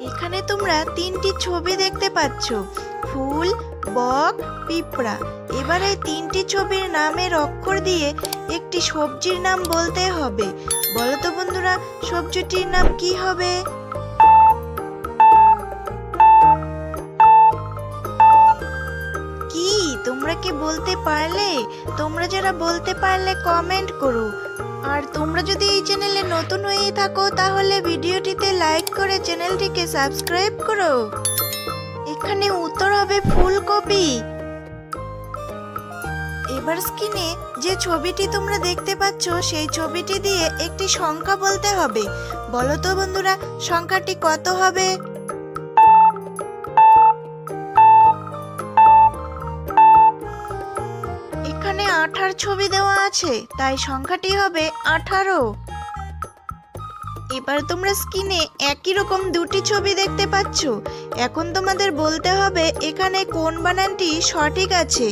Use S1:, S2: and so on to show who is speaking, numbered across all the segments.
S1: এখানে তোমরা তিনটি ছবি দেখতে পাচ্ছ। ফুল, বক, পিঁপড়া। এবার এই তিনটি ছবির নামের অক্ষর দিয়ে একটি সবজির নাম বলতে হবে। বলো তো বন্ধুরা, সবজিটির নাম কি হবে? কি? তোমরা কি বলতে পারলে? তোমরা যারা বলতে পারলে কমেন্ট করো। আর তোমরা যদি এই চ্যানেলে নতুন হয়ে থাকো, তাহলে ভিডিওটিতে লাইক করে চ্যানেলটিকে সাবস্ক্রাইব করো। এখানে উত্তর হবে ফুলকপি। এবার স্ক্রিনে যে ছবিটি তোমরা দেখতে পাচ্ছ, সেই ছবিটি দিয়ে একটি সংখ্যা বলতে হবে। বলো তো বন্ধুরা, সংখ্যাটি কত হবে? এখানে আঠার ছবি দেওয়া আছে, তাই সংখ্যাটি হবে আঠারো। এবার তোমরা স্ক্রিনে একই রকম দুটি ছবি দেখতে পাচ্ছ। এখন তোমাদের বলতে হবে এখানে কোন বানানটি সঠিক আছে।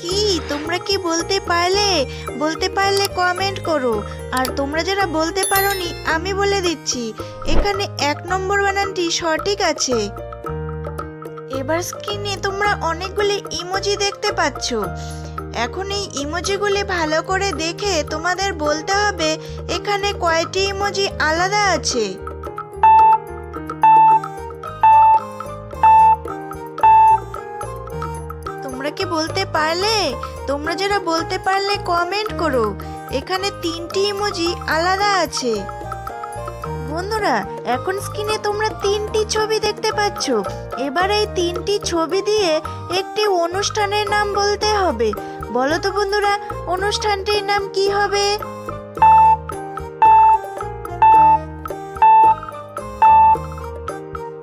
S1: কি, তোমরা কি বলতে পারলে? বলতে পারলে কমেন্ট করো। আর তোমরা যারা বলতে পারোনি, আমি বলে দিচ্ছি, এখানে এক নম্বর বানানটি সঠিক আছে। এবার স্ক্রিনে তোমরা অনেকগুলি ইমোজি দেখতে পাচ্ছ। এখন এই ইমোজিগুলি ভালো করে দেখে তোমাদের বলতে হবে, এখানে কয়টি ইমোজি আলাদা আছে? তোমরা কি বলতে পারলে? তোমরা যারা বলতে পারলে কমেন্ট করো। এখানে তিনটি ইমোজি আলাদা আছে। বন্ধুরা, এখন স্ক্রিনে তোমরা তিনটি ছবি দেখতে পাচ্ছ। এবার এই তিনটি ছবি দিয়ে একটি অনুষ্ঠানের নাম বলতে হবে। বলো তো বন্ধুরা, অনুষ্ঠানটির নাম কি হবে?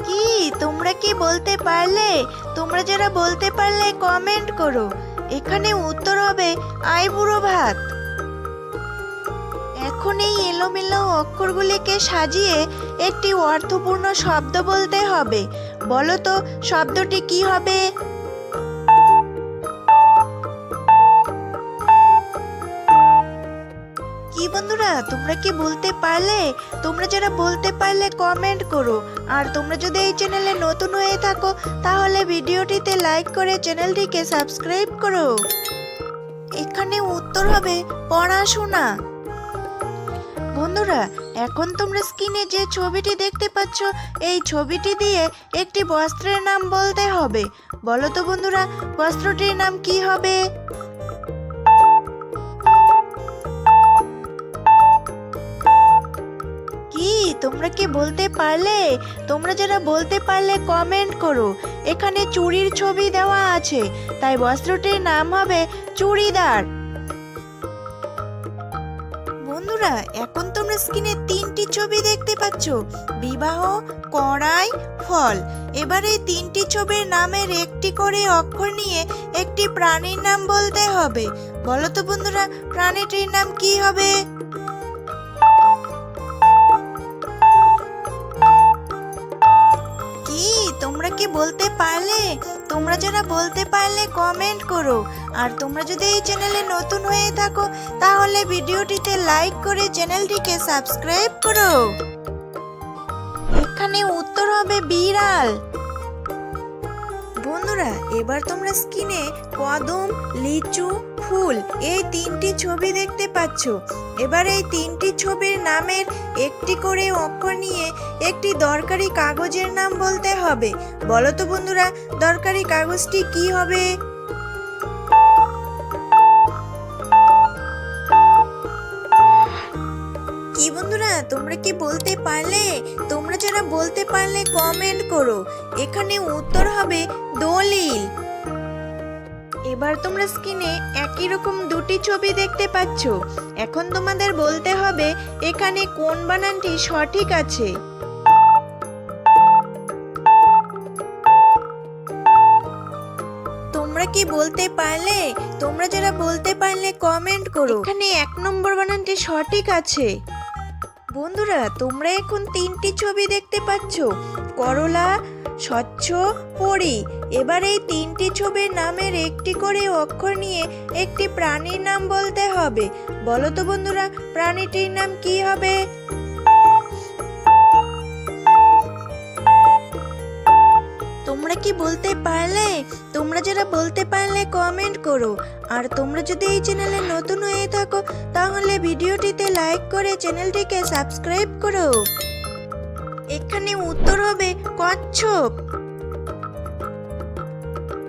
S1: কি? তোমরা কি বলতে পারলে? তোমরা যারা বলতে পারলে কমেন্ট করো। এখানে উত্তর হবে, আইবুড়ো ভাত। এখন এলোমেলো অক্ষরগুলিকে সাজিয়ে একটি অর্থপূর্ণ শব্দ বলতে হবে। বলো তো, শব্দটি কি হবে? কি বন্ধুরা, তোমরা কি বলতে পারলে? তোমরা যারা বলতে পারলে কমেন্ট করো। আর তোমরা যদি এই চ্যানেলে নতুন হয়ে থাকো, তাহলে ভিডিওটিতে লাইক করে চ্যানেলটিকে সাবস্ক্রাইব করো। এখানে উত্তর হবে পড়াশোনা। বন্ধুরা, এখন তোমরা স্ক্রিনে যে ছবিটি দেখতে পাচ্ছ, এই ছবিটি দিয়ে একটি বস্ত্রের নাম বলতে হবে। বলো তো বন্ধুরা, বস্ত্রটির নাম কি হবে? কি? তোমরা কি বলতে পারলে? তোমরা যারা বলতে পারলে কমেন্ট করো। এখানে চুড়ির ছবি দেওয়া আছে, তাই বস্ত্রটির নাম হবে চুড়িদার। বন্ধুরা, এখন তোমরা স্ক্রিনে তিনটি ছবি দেখতে পাচ্ছ। বিবাহ, কড়াই, ফল। এবার এই তিনটি ছবির নামের একটি করে অক্ষর নিয়ে একটি প্রাণীর নাম বলতে হবে। বলো তো বন্ধুরা, প্রাণীটির নাম কি হবে? কি, তোমরা কি বলতে পারলে? তোমরা যারা বলতে পারলে কমেন্ট করো। আর তোমরা যদি এই চ্যানেলে নতুন হয়ে থাকো, তাহলে ভিডিওটিতে লাইক করে চ্যানেলটিকে সাবস্ক্রাইব করো। এখানে উত্তর হবে বিড়াল। বন্ধুরা, এবার তোমরা স্ক্রিনে কদম, লিচু, ফুল এই তিনটি ছবি দেখতে পাচ্ছ। এবার এই তিনটি ছবির নামের একটি করে অক্ষর নিয়ে একটি দরকারি কাগজের নাম বলতে হবে। বলো তো বন্ধুরা, দরকারি কাগজটি কি হবে? তোমরা কি বলতে পারলে? তোমরা যারা বলতে পারলে কমেন্ট করো। এখানে উত্তর হবে দলিল। এবার তোমরা স্ক্রিনে একই রকম দুটি ছবি দেখতে পাচ্ছ। এখন তোমাদের বলতে হবে এখানে কোন বানানটি সঠিক আছে। তোমরা কি বলতে পারলে? তোমরা যারা বলতে পারলে কমেন্ট করো। এখানে এক নম্বর বানানটি সঠিক আছে। বন্ধুরা, তোমরা এখন তিনটি ছবি দেখতে পাচ্ছ। করলা, স্বচ্ছ, পরি। এবার এই তিনটি ছবির নামের একটি করে অক্ষর নিয়ে একটি প্রাণীর নাম বলতে হবে। বলো তো বন্ধুরা, প্রাণীটির নাম কি হবে? তোমরা কি বলতে পারলে? তোমরা যারা বলতে পারলে কমেন্ট করো। আর তোমরা যদি এই চ্যানেলে নতুন হয়ে থাকো লাইক করে চ্যানেলটিকে সাবস্ক্রাইব করো। এখানে উত্তর হবে কচ্ছপ।